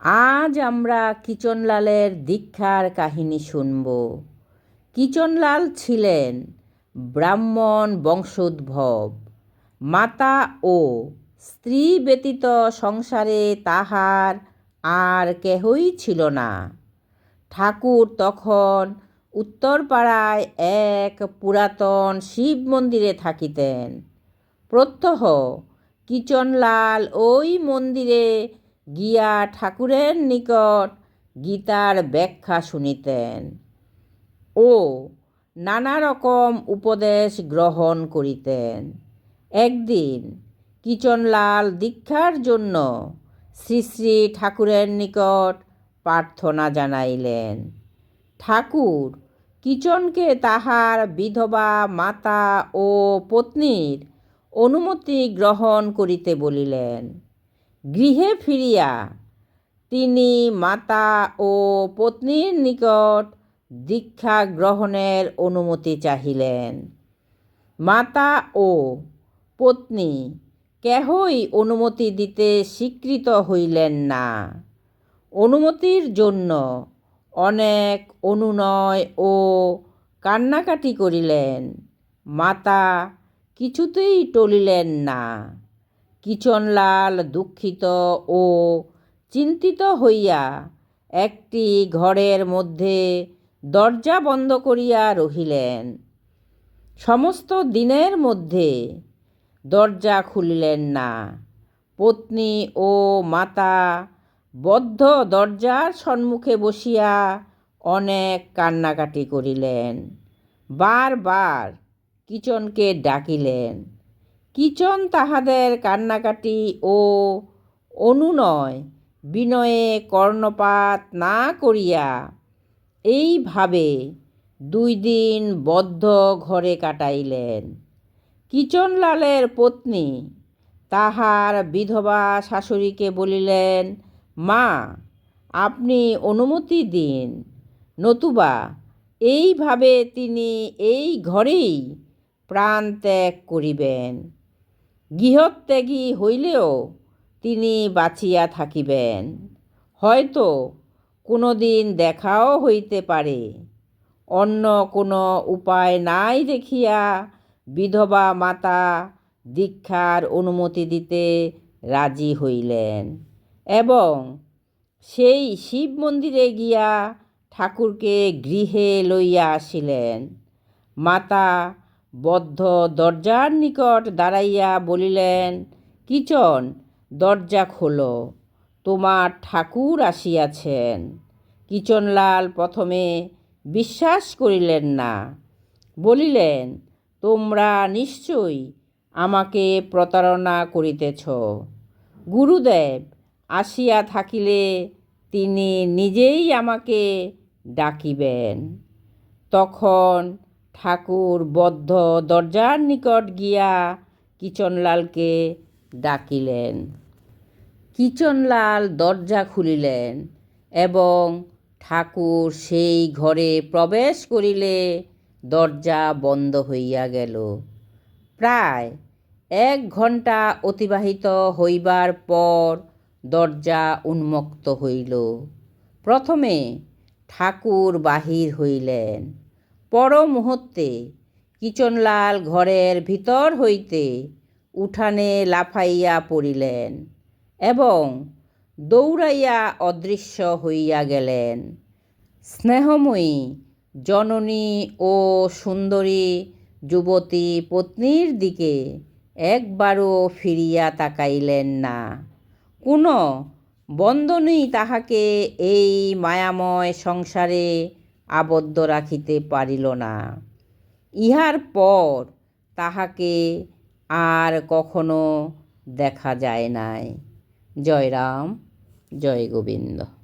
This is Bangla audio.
আজ আমরা কিচনলালের দীক্ষার কাহিনী শুনব। কিচনলাল ছিলেন ব্রাহ্মণ বংশোদ্ভব। মাতা ও স্ত্রী ব্যতীত সংসারে তাহার আর কেহই ছিল না। ঠাকুর তখন উত্তরপাড়ায় এক পুরাতন শিব মন্দিরে থাকিতেন। প্রত্যহ কিচনলাল ওই মন্দিরে গিয়া ঠাকুরের নিকট গীতার ব্যাখ্যা শুনিতেন। ও নানা রকম উপদেশ গ্রহণ করিতেন। একদিন কিচনলাল দীক্ষার জন্য শ্রী শ্রী ঠাকুরের নিকট প্রার্থনা জানাইলেন, ঠাকুর, কিচনকে তাহার বিধবা মাতা ও পত্নীর অনুমতি গ্রহণ করিতে বলিলেন। গৃহে ফিরিয়া তিনি মাতা ও পত্নীর নিকট দীক্ষা গ্রহণের অনুমতি চাহিলেন। মাতা ও পত্নী কেহই অনুমতি দিতে স্বীকৃত হইলেন না। অনুমতির জন্য অনেক অনুনয় ও কান্নাকাটি করিলেন। মাতা কিছুতেই টলিলেন না। কিচনলাল দুঃখিত ও চিন্তিত হইয়া একটি ঘরের মধ্যে দরজা বন্ধ করিয়া রহিলেন। সমস্ত দিনের মধ্যে দরজা খুলিলেন না। পত্নী ও মাতা বদ্ধ দরজার সম্মুখে বসিয়া অনেক কান্নাকাটি করিলেন। বারবার কিচনকে ডাকিলেন। কিচন তাহাদের কান্নাকাটি ও অনুনয় বিনয়ে কর্ণপাত না করিয়া এইভাবে দুই দিন বদ্ধ ঘরে কাটাইলেন। কিচনলালের পত্নী তাহার বিধবা শাশুড়িকে বলিলেন, মা, আপনি অনুমতি দিন। নতুবা এইভাবে তিনি এই ঘরেই প্রাণ ত্যাগ করিবেন। গৃহত্যাগী হইলেও তিনি বাঁচিয়া থাকিবেন। হয়তো কোনো দিন দেখাও হইতে পারে, অন্য কোনো উপায় নাই দেখিয়া বিধবা মাতা দীক্ষার অনুমতি দিতে রাজি হইলেন এবং সেই শিব মন্দিরে গিয়া ঠাকুরকে গৃহে লইয়া আসিলেন। মাতা বদ্ধ দরজার নিকট দাঁড়াইয়া বলিলেন কিচন দরজা খোলো, তোমার ঠাকুর আসিয়াছেন। কিচনলাল প্রথমে বিশ্বাস করিলেন না। বলিলেন, তোমরা নিশ্চয়ই আমাকে প্রতারণা করিতেছ। গুরুদেব আসিয়া থাকিলে তিনি নিজেই আমাকে ডাকিবেন। তখন ঠাকুর বদ্ধ দরজার নিকট গিয়া কিচনলালকে ডাকিলেন। কিচনলাল দরজা খুলিলেন এবং ঠাকুর সেই ঘরে প্রবেশ করিলে দরজা বন্ধ হইয়া গেল। প্রায় এক ঘণ্টা অতিবাহিত হইবার পর দরজা উন্মুক্ত হইল। প্রথমে ঠাকুর বাহির হইলেন। পর মুহূর্তে কিচনলাল ঘরের ভিতর হইতে উঠানে লাফাইয়া পড়িলেন এবং দৌড়াইয়া অদৃশ্য হইয়া গেলেন। স্নেহময়ী জননী ও সুন্দরী যুবতী পত্নীর দিকে একবারও ফিরিয়া তাকাইলেন না। কোনো বন্ধনই তাহাকে এই মায়াময় সংসারে আবদ্ধ রাখিতে পারিল না। ইহার পর তাহাকে আর কখনো দেখা যায় নাই। জয় রাম জয় গোবিন্দ।